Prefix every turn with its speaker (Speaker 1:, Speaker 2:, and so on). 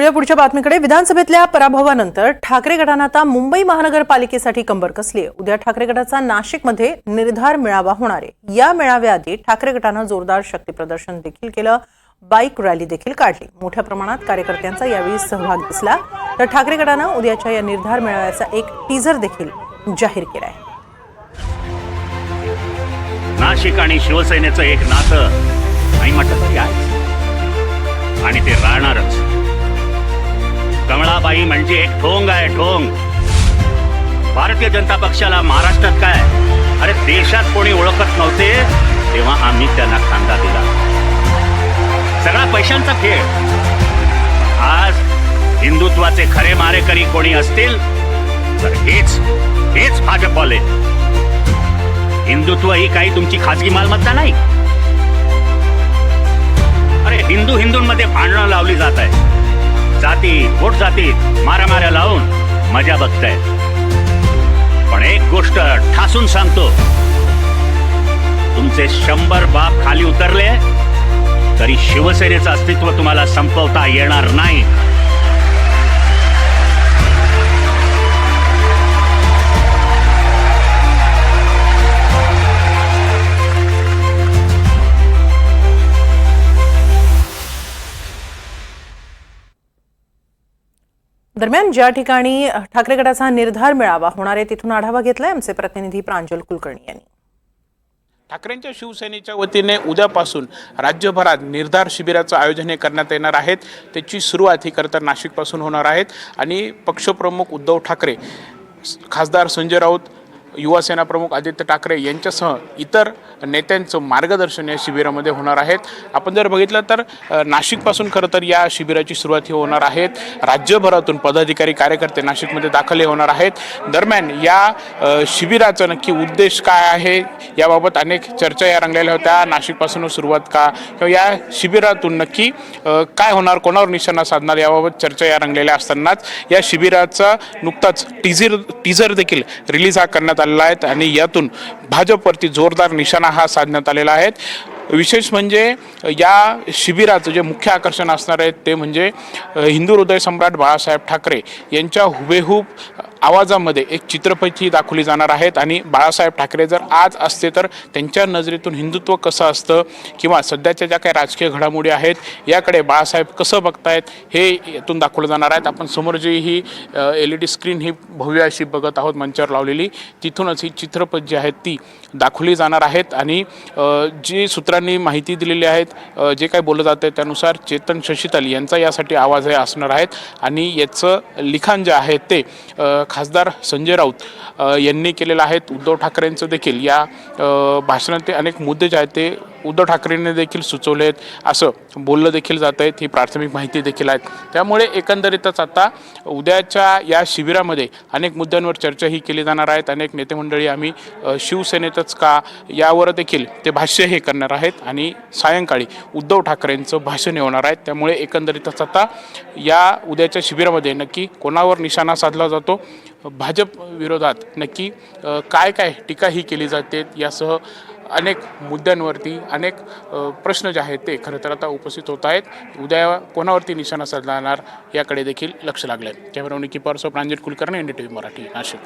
Speaker 1: वळूया पुढच्या बातमीकडे. विधानसभेतल्या पराभवानंतर ठाकरे गटानं आता मुंबई महानगरपालिकेसाठी कंबर कसली आहे उद्या ठाकरे गटाचा नाशिकमध्ये निर्धार मेळावा होणार आहे. या मेळाव्याआधी ठाकरे गटानं जोरदार शक्ती प्रदर्शन देखील केलं. बाईक रॅली देखील काढली. मोठ्या प्रमाणात कार्यकर्त्यांचा यावेळी सहभाग दिसला. तर ठाकरे गटानं उद्याच्या या निर्धार मेळाव्याचा एक टीझर देखील जाहीर केला आहे.
Speaker 2: नाशिक आणि शिवसेनेचं एक नातं. नाही म्हटलं तरी आहे आणि ते राहणारच. कमळाबाई म्हणजे एक ठोंग आहे ठोंग. भारतीय जनता पक्षाला महाराष्ट्रात काय? अरे देशात कोणी ओळखत नव्हते तेव्हा आम्ही त्यांना खांदा दिला. सगळा पैशांचा खेळ. आज हिंदुत्वाचे खरे मारेकरी कोणी असतील तर हेच हेच भाजपवाले. हिंदुत्व ही काही तुमची खाजगी मालमत्ता नाही. अरे हिंदू हिंदूंमध्ये भांडणं लावली जात आहे जाती पोट जातीत मारामाऱ्या लावून मजा बघताय. पण एक गोष्ट ठासून सांगतो. तुमचे शंभर बाप खाली उतरले तरी शिवसेनेचं अस्तित्व तुम्हाला संपवता येणार नाही.
Speaker 1: दरम्यान ज्या ठिकाणी ठाकरे गटाचा निर्धार मेळावा होणार आहे तिथून आढावा घेतलाय आमचे प्रतिनिधी प्रांजल कुलकर्णी यांनी.
Speaker 3: ठाकरेंच्या शिवसेनेच्या वतीने उद्यापासून राज्यभरात निर्धार शिबिराचं आयोजन हे करण्यात येणार आहेत. त्याची सुरुवात ही खरं तर नाशिकपासून होणार आहेत. आणि पक्षप्रमुख उद्धव ठाकरे खासदार संजय राऊत युवासेना प्रमुख आदित्य ठाकरे यांच्यासह इतर नेत्यांचं मार्गदर्शन या शिबिरामध्ये होणार आहेत. आपण जर बघितलं तर नाशिकपासून खरं तर या शिबिराची सुरुवात ही होणार आहेत. राज्यभरातून पदाधिकारी कार्यकर्ते नाशिकमध्ये दाखल होणार आहेत. दरम्यान या शिबिराचा नक्की उद्देश काय आहे याबाबत अनेक चर्चा या रंगलेल्या होत्या. नाशिकपासून सुरुवात का? किंवा या शिबिरातून नक्की काय होणार? कोणावर निशाणा साधणार? याबाबत चर्चा या रंगलेल्या असतानाच या शिबिराचा नुकताच टीझर टीझर देखील रिलीज हा करण्यात आलेला आहे आणि यातून भाजपवरती जोरदार निशाणा हा साधण्यात आलेला आहे. विशेष म्हणजे या शिबिराचं जे मुख्य आकर्षण असणार आहे ते म्हणजे हिंदू हृदय सम्राट बाळासाहेब ठाकरे यांच्या हुबेहूब आवाजामध्ये एक चित्रपटही दाखवली जाणार आहेत आणि बाळासाहेब ठाकरे जर आज असते तर त्यांच्या नजरेतून हिंदुत्व कसं असतं किंवा सध्याच्या ज्या काही राजकीय घडामोडी आहेत याकडे बाळासाहेब कसं बघतायत हे यातून दाखवलं जाणार आहेत. आपण समोर जी ही एल ई डी स्क्रीन ही भव्य अशी बघत आहोत मंचावर लावलेली तिथूनच ही चित्रपट जी आहेत ती दाखवली जाणार आहेत. आणि जी सूत्रांनी माहिती दिलेली आहेत जे काही बोललं जातं त्यानुसार चेतन शशितल यांचा यासाठी आवाज हे असणार आहेत. आणि याचं लिखाण जे आहे ते खासदार संजय राऊत यांनी केलेलं आहेत. उद्धव ठाकरेंचं देखील या भाषणात ते अनेक मुद्दे जे आहेत ते उद्धव ठाकरेंनी देखील सुचवले आहेत. असं बोललं देखील जात आहेत ही प्राथमिक माहिती देखील आहेत. त्यामुळे एकंदरीतच आता उद्याच्या या शिबिरामध्ये अनेक मुद्द्यांवर चर्चाही केली जाणार आहेत. अनेक नेते मंडळी आम्ही शिवसेनेतच का यावर देखील ते भाष्य हे करणार आहेत. आणि सायंकाळी उद्धव ठाकरेंचं भाषण होणार आहेत त्यामुळे एकंदरीतच आता या उद्याच्या शिबिरामध्ये नक्की कोणावर निशाणा साधला जातो? भाजप विरोधात नक्की काय काय टीका ही केली जाते? यासह अनेक मुद्द्यांवरती अनेक प्रश्न जे आहेत ते खरं तर आता उपस्थित होत आहेत. उद्या कोणावरती निशाणा साधला जाणार याकडे देखील लक्ष लागलं आहे कॅमेरा निकी so Pranjit Kulkarni N D T V Marathi Nashik.